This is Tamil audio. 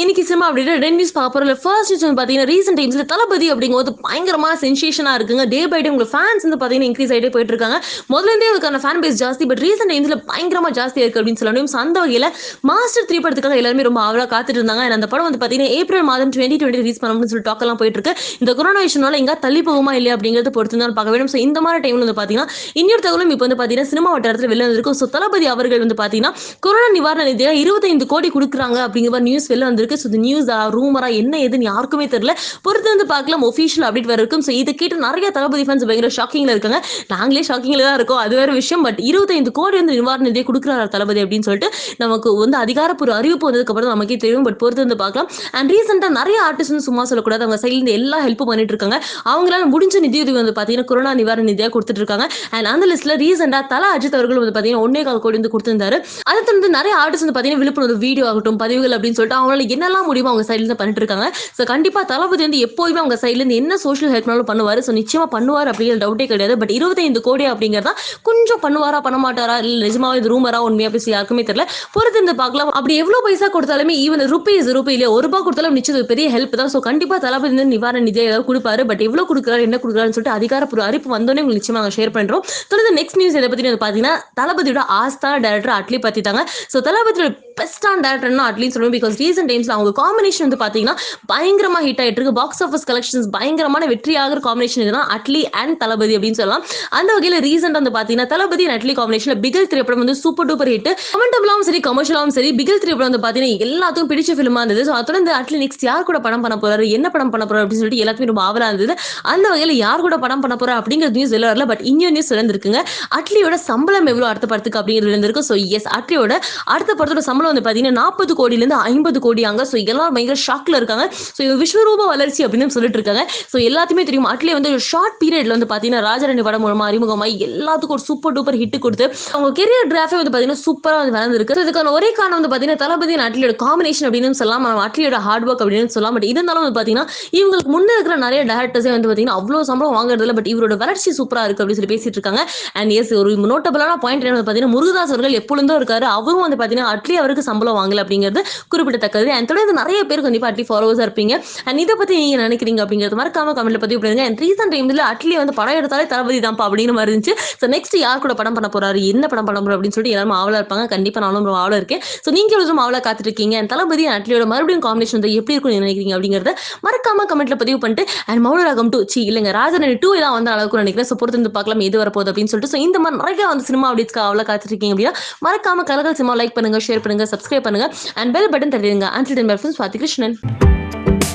இன்னைக்கு சினிமா அப்படின்ற ரெண்டு நியூஸ் பார்க்க ஃபர்ஸ்ட் நியூஸ் வந்து பாத்தீங்கன்னா ரீசெண்ட் டைம்ஸ்ல தளபதி அப்படிங்கிறது பயங்கரமா சென்சேஷனா இருக்குங்க. டே பை டே உங்களுக்கு ஃபேன்ஸ் வந்து பாத்தீங்கன்னா இன்க்ரீஸ் ஆகிட்டே போயிட்டு இருக்காங்க முதல்ல இருந்தே அதுக்கான ஃபேன் பேஸ் ஜாஸ்தி பட் ரீசெண்ட் டைம்ஸ்ல பயங்கரமா ஜாஸ்தி இருக்கு அப்படின்னு சொல்லணும் அந்த வகையில மாஸ்டர் த்ரீ படத்துக்காக எல்லாருமே ரொம்ப ஆவலா காத்துட்டு இருந்தாங்க அந்த படம் வந்து பாத்தீங்கன்னா ஏப்ரல் மாதம் டுவெண்ட்டி டுவெண்ட்டி ரிலீஸ் பண்ணணும்னு சொல்லி டாக் எல்லாம் போயிட்டு இருக்கு இந்த கொரோனா விஷயம்னால எங்க தள்ளி போகுமா இல்லையா அப்படிங்கறத பொறுத்து தான் பார்க்க வேண்டும். ஸோ இந்த மாதிரி டைம்ல வந்து பாத்தீங்கன்னா இன்னொரு தகவலும் இப்போ வந்து பாத்தீங்கன்னா சினிமா வட்டாரத்தில் வெளில வந்திருக்கும். ஸோ தளபதி அவர்கள் வந்து பாத்தீங்கன்னா கொரோனா நிவாரண நிதியாக இருபத்தைந்து கோடி கொடுக்குறாங்க அப்படிங்கிற நியூஸ் வெளில வந்து வந்திருக்கு. ஸோ இது நியூஸா ரூமரா என்ன ஏதுன்னு யாருக்குமே தெரியல. பொறுத்து வந்து பார்க்கலாம். ஒஃபிஷியல் அப்டேட் வர இருக்கும். ஸோ இதை கேட்டு நிறைய தளபதி ஃபேன்ஸ் பயங்கர ஷாக்கிங்ல இருக்காங்க. நாங்களே ஷாக்கிங்ல தான் இருக்கோம். அது வேற விஷயம். பட் இருபத்தைந்து கோடி வந்து நிவாரண நிதியை கொடுக்குறாரு தளபதி அப்படின்னு சொல்லிட்டு நமக்கு வந்து அதிகாரப்பூர்வ அறிவிப்பு வந்ததுக்கு அப்புறம் நமக்கே தெரியும். பட் பொறுத்து வந்து பார்க்கலாம். அண்ட் ரீசெண்டாக நிறைய ஆர்டிஸ்ட் வந்து சும்மா சொல்லக்கூடாது. அவங்க சைட்லேருந்து எல்லா ஹெல்ப்பும் பண்ணிட்டு இருக்காங்க. அவங்களால முடிஞ்ச நிதியுதவி வந்து பார்த்தீங்கன்னா கொரோனா நிவாரண நிதியாக கொடுத்துட்டு இருக்காங்க. அண்ட் அந்த லிஸ்ட்ல ரீசெண்டாக தலா அஜித் அவர்கள் வந்து பார்த்தீங்கன்னா ஒன்னே கால் கோடி வந்து கொடுத்திருந்தாரு. அதை தொடர்ந்து நிறைய ஆர்டிஸ்ட் வந்து பார்த்தீங்கன்னா விழுப்புணர்வு வீடியோ ஆகட்டும் பதிவுகள் அப்படின்னு சொல்லிட்டு அவங்களால என்னெல்லாம் முடியுமோ அவங்க சைட்லேருந்து பண்ணிட்டு இருக்காங்க? ஸோ கண்டிப்பாக தளபதி வந்து எப்போதுமே அவங்க சைட்லேருந்து என்ன சோஷியல் ஹெல்ப்னாலும் பண்ணுவார். ஸோ நிச்சயமாக பண்ணுவார் அப்படிங்கிற டவுட்டே கிடையாது. பட் இருபத்தைந்து கோடி அப்படிங்கிறதா கொஞ்சம் பண்ணுவாரா பண்ண மாட்டாரா? இல்லை நிஜமாவே இது ரூமரா உண்மையா பேசி யாருக்குமே தெரியல. பொறுத்து இருந்து பார்க்கலாம். அப்படி எவ்வளோ பைசா கொடுத்தாலுமே ஈவன் ருபீஸ் ரூபாய் இல்லையா? ஒரு ரூபா கொடுத்தாலும் நிச்சயம் பெரிய ஹெல்ப் தான். ஸோ கண்டிப்பாக தளபதி வந்து நிவாரண நிதியை ஏதாவது கொடுப்பாரு. பட் எவ்வளோ கொடுக்குறாரு என்ன கொடுக்குறாருன்னு சொல்லிட்டு அதிகாரப்பூர்வ அறிப்பு வந்தோடனே உங்களுக்கு நிச்சயமாக நாங்கள் ஷேர் பண்ணுறோம் தொடர்ந்து நெக்ஸ்ட் நியூஸ் எதை பற்றி வந்து பார்த்தீங்கன்னா தளபதியோட ஆஸ்தா டேரக்டர் அட்லி பற்றி தாங்க. ஸோ தளபதியோட பெஸ்டான டேரக்டர்னா அட்லின்னு சொல்லுவோம். பிகாஸ் ரீசெண்ட் டைம்ஸ்ல அவங்க காம்பினேஷன் வந்து பாத்தீங்கன்னா பயங்கரமா ஹிட் ஆயிட்டு இருக்கு. பாக்ஸ் ஆஃபீஸ் கலெக்ஷன்ஸ் பயங்கரமான வெற்றி ஆகிற காம்பினேஷன் இதுனா அட்லி அண்ட் தளபதி அப்படின்னு சொல்லலாம். அந்த வகையில ரீசெண்ட் வந்து பாத்தீங்கன்னா தளபதி அண்ட் அட்லி காம்பினேஷன்ல பிகில் திரைப்படம் வந்து சூப்பர் டூப்பர் ஹிட் கமெண்டபிளாவும் சரி கமர்ஷியலாவும் சரி பிகில் திரைப்படம் வந்து பாத்தீங்கன்னா எல்லாத்துக்கும் பிடிச்ச ஃபிலிமா இருந்தது. ஸோ அதோட அட்லி நெக்ஸ்ட் யார் கூட படம் பண்ண போறாரு என்ன படம் பண்ண போறாரு அப்படின்னு சொல்லிட்டு எல்லாத்துமே ரொம்ப ஆவலா இருந்தது. அந்த வகையில யார் கூட படம் பண்ண போறா அப்படிங்கிறது நியூஸ் வெளில வரல. பட் இன்னும் நியூஸ் இருந்திருக்குங்க அட்லியோட சம்பளம் எவ்வளவு அடுத்த படத்துக்கு அப்படிங்கிறது இருந்திருக்கு ஸோ எஸ் அட்லியோட அடுத்த படத்தோட சம்பளம் வந்து பாத்தீங்கன்னா நாற்பது கோடியிலிருந்து ஐம்பது கோடி இருக்காங்க. ஸோ எல்லாரும் பயங்கர ஷாக்ல இருக்காங்க. ஸோ இது விஸ்வரூப வளர்ச்சி அப்படின்னு சொல்லிட்டு இருக்காங்க. ஸோ எல்லாத்தையுமே தெரியும். அட்லி வந்து ஒரு ஷார்ட் பீரியட்ல வந்து பார்த்தீங்கன்னா ராஜரணி படம் மூலமா அறிமுகமாய் எல்லாத்துக்கும் ஒரு சூப்பர் டூப்பர் ஹிட் கொடுத்து அவங்க கெரியர் டிராஃபே வந்து பார்த்தீங்கன்னா சூப்பராக வந்து வளர்ந்துருக்கு. இதுக்கான ஒரே காரணம் வந்து பார்த்தீங்கன்னா தளபதி அட்லியோட காம்பினேஷன் அப்படின்னு சொல்லலாம் நம்ம அட்லியோட ஹார்ட் ஒர்க் அப்படின்னு சொல்லலாம். பட் இருந்தாலும் வந்து பார்த்தீங்கன்னா இவங்களுக்கு முன்னே இருக்கிற நிறைய டேரக்டர்ஸே வந்து பார்த்தீங்கன்னா அவ்வளோ சம்பளம் வாங்குறது பட் இவரோட வளர்ச்சி சூப்பராக இருக்கு அப்படின்னு சொல்லி பேசிட்டு இருக்காங்க. அண்ட் எஸ் ஒரு நோட்டபிளான பாயிண்ட் என்ன வந்து பார்த்தீங்கன்னா முருகதாஸ் அவர்கள் எப்பொழுதும் இருக்காரு. அவரும் வந்து பார்த்தீங்கன்னா அட்லி அவருக்கு சம்பளம் வாங்கல அப்படிங்கிறது குறிப்பிடத்தக்கது. அண்ட் தொடர்ந்து நிறைய பேர் கண்டிப்பா அட்லி ஃபாலோவர்ஸா இருப்பீங்க. அண்ட் இதை பத்தி நீங்க நினைக்கிறீங்க அப்படிங்கிறது மறக்காம கமெண்ட்ல பதிவு பண்ணுங்க. அண்ட் ரீசெண்ட் டைம்ல அட்லி வந்து படம் எடுத்தாலே தளபதி தான்ப்பா அப்படின்னு மாதிரி இருந்துச்சு. ஸோ நெக்ஸ்ட் யார் கூட படம் பண்ண போறாரு? என்ன படம் பண்ண போறாரு அப்படின்னு சொல்லிட்டு எல்லாரும் ஆவலா இருப்பாங்க. கண்டிப்பா நானும் ரொம்ப ஆவலா இருக்கேன். ஸோ நீங்க எவ்வளவு ஆவலா காத்துட்டு இருக்கீங்க அண்ட் தளபதி அட்லியோட மறுபடியும் காம்பினேஷன் வந்து எப்படி இருக்கும்னு நினைக்கிறீங்க அப்படிங்கறத மறக்காம கமெண்ட்ல பதிவு பண்ணிட்டு. அண்ட் மௌன ராகம் டூ சி இல்லைங்க. ராஜரணி டூ தான் வந்த அளவுக்கு நினைக்கிறேன். ஸோ பொறுத்து வந்து பார்க்கலாம். எது வரப்போகுது அப்படின்னு சொல்லிட்டு. ஸோ இந்த மாதிரி நிறைய வந்து சினிமா அப்டேட்ஸ்க்கு அவ்வளோ காத்துட்டு இருக்கீங்க அப்படின்னா மறக்காம கலகல் சினிமா லைக் பண்ணுங்க ஷேர் பண்ணுங்க சப்ஸ்கிரைப் பண்ணுங்க. அண்ட் பெல் பட்டன் தட்டிடுங்க. Till then, bye from Swati Krishnan.